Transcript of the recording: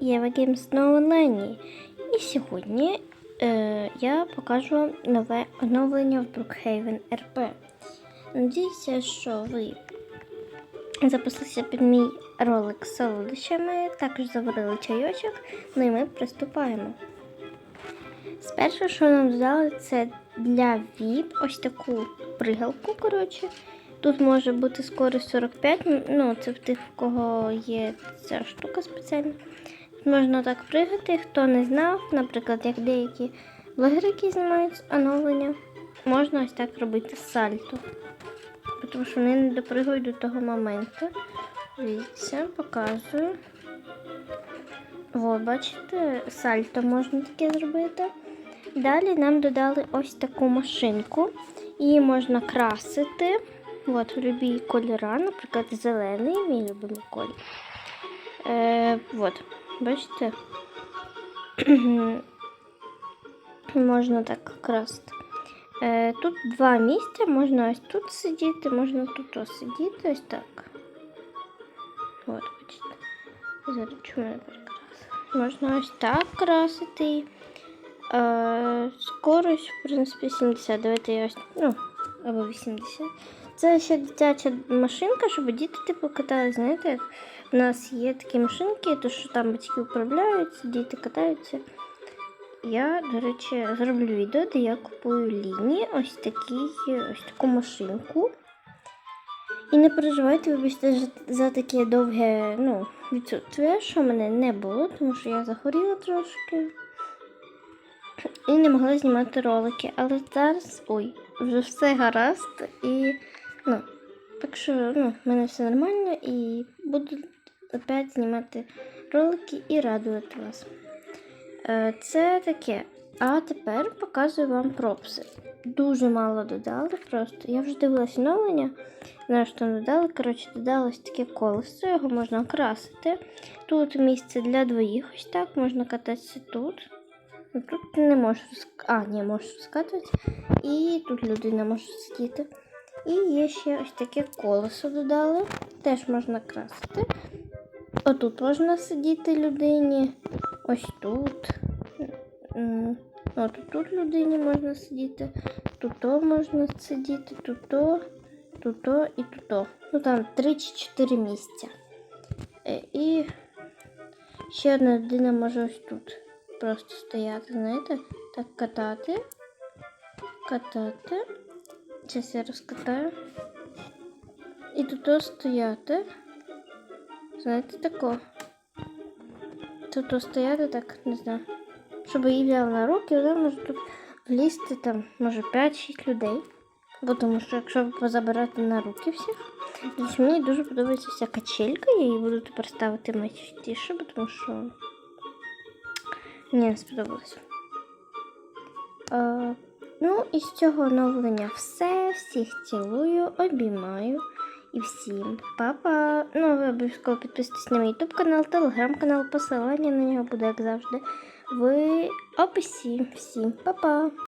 Єва Games на онлайні. І сьогодні е, я покажу вам нове оновлення в Brookhaven RP. Надіюся, що ви записалися під мій ролик з солодощами, також заварили чайочок, ну і ми приступаємо. Спершу, що нам додали, це для VIP ось таку пригалку, коротше. Тут може бути скорість 45, ну це в тих, в кого є ця штука спеціальна. Можна так пригати, хто не знав, наприклад, як деякі блогери, які знімають оновлення, можна ось так робити сальто. Тому що вони не допригують до того моменту. Дивіться, показую. О, бачите, сальто можна таке зробити. Далі нам додали ось таку машинку. Її можна красити. От, в любі кольора, наприклад, зелений, мій любимий колір. Е, от, бачите? можна так красити. Е, тут два місця, можна ось тут сидіти, можна тут ось сидіти, ось так. От, бачите. Зараз чому я перекрасила? Можна ось так красити. Е, скорость, в принципі, 70. Давайте я ось, ну, або 80. Це ще дитяча машинка, щоб діти типу катались. Знаєте, як в нас є такі машинки, то що там батьки управляють, діти катаються. Я, до речі, зроблю відео, де я купую лінії, ось такі, ось таку машинку. І не переживайте, вибачте, за таке довге ну, відсутствие, що мене не було, тому що я захворіла трошки і не могла знімати ролики. Але зараз, ой, вже все гаразд. І, ну, так що, ну, в мене все нормально і буду опять знімати ролики і радувати вас. Е, Це таке. А тепер показую вам пропси. Дуже мало додали просто. Я вже дивилася оновлення. Знаю, що там додали. Коротше, додали ось таке колесо, його можна окрасити. Тут місце для двоїх, ось так, можна кататися тут. Ну, Тут не можеш розк... А, ні, можеш розкатувати. І тут людина може сидіти. І є ще ось таке колесо додали. Теж можна красити. Отут можна сидіти людині. Ось тут. От тут людині можна сидіти. Тут то можна сидіти, тут, то, тут і тут. Ну там 3 чи 4 місця. Е, І ще одна людина може ось тут просто стояти, знаєте, так катати. Катати. Зараз я розкатаю. І тут стояти. Знаєте, тако. Тут стояти так, не знаю. Щоб її взяли на руки, вона може тут влізти там, може 5-6 людей. Бо тому що якщо позабирати на руки всіх, Десь мені дуже подобається ця качелька, я її буду тепер ставити частіше, бо тому що мені не сподобалось. Е, ну, і з цього оновлення все. Всіх цілую, обіймаю. І всім па-па! Ну, ви обов'язково підписуйтесь на мій YouTube канал, телеграм-канал, посилання на нього буде, як завжди, в описі. Всім па-па!